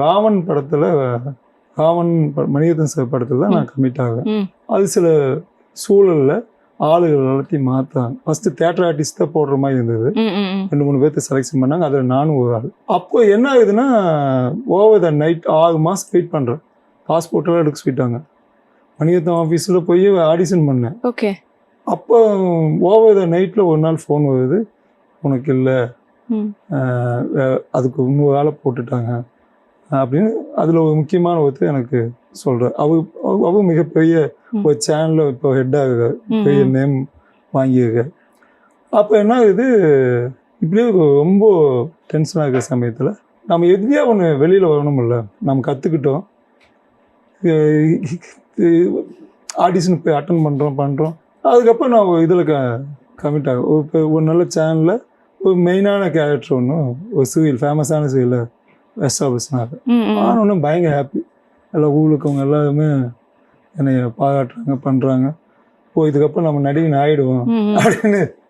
ராவன் படத்தில் ராவன் மணிரத்னம் சார் படத்தில் தான் நான் கமிட் ஆகிறேன். அது சில சூழலில் ஆளுகள் எல்லாத்தையும் மாற்றாங்க ஃபஸ்ட்டு தேட்டர் ஆர்டிஸ்ட் தான் போடுற மாதிரி இருந்தது. ரெண்டு மூணு பேர்த்த செலெக்ஷன் பண்ணாங்க. அதில் நானும் ஒரு ஆள். அப்போ என்ன ஆகுதுன்னா ஓவர் த நைட் ஆறு மாதம் வெயிட் பண்ணுறேன் பாஸ்போர்ட்டெல்லாம் எடுக்க சொல்லிட்டாங்க. மணிரத்னம் ஆஃபீஸில் போய் ஆடிஷன் பண்ணேன். ஓகே. அப்போ ஓவர் த நைட்டில் ஒரு நாள் ஃபோன் வருது. உனக்கு இல்லை. அதுக்கு இன்னொரு ஆளை போட்டுட்டாங்க. அப்படின்னு அதில் ஒரு முக்கியமான ஒருத்தர் எனக்கு சொல்கிறார் அவ அவ- அவ மிகப்பெரிய. ஒரு சேனலில் இப்போ ஹெட்டாக பெரிய. நேம் வாங்கியிருக்க அப்போ என்ன ஆகுது? இப்படியே ரொம்ப டென்ஷனாக இருக்கிற சமயத்தில் நம்ம எதுலையா ஒன்று வெளியில் வரணும்ல? நம்ம கற்றுக்கிட்டோம் ஆடிஷன் போய் அட்டன் பண்ணுறோம் பண்ணுறோம் அதுக்கப்புறம் நான் இதில் க கமிட் ஆகும் ஒரு நல்ல சேனலில் ஒரு மெயினான கேரக்டர் ஒன்று ஒரு சீரியல் ஃபேமஸான சீரியலில் எஸ்டாப்ளிஷ்னாங்க ம், ம். நான் ஒன்றும் பயங்கர ஹாப்பி எல்லாம் ஊருக்கு அவங்க எல்லாருமே என்னை பாராட்டுறாங்க பண்ணுறாங்க ஓ இதுக்கப்புறம் நம்ம நடிகன் ஆகிடுவோம். அப்படின்னு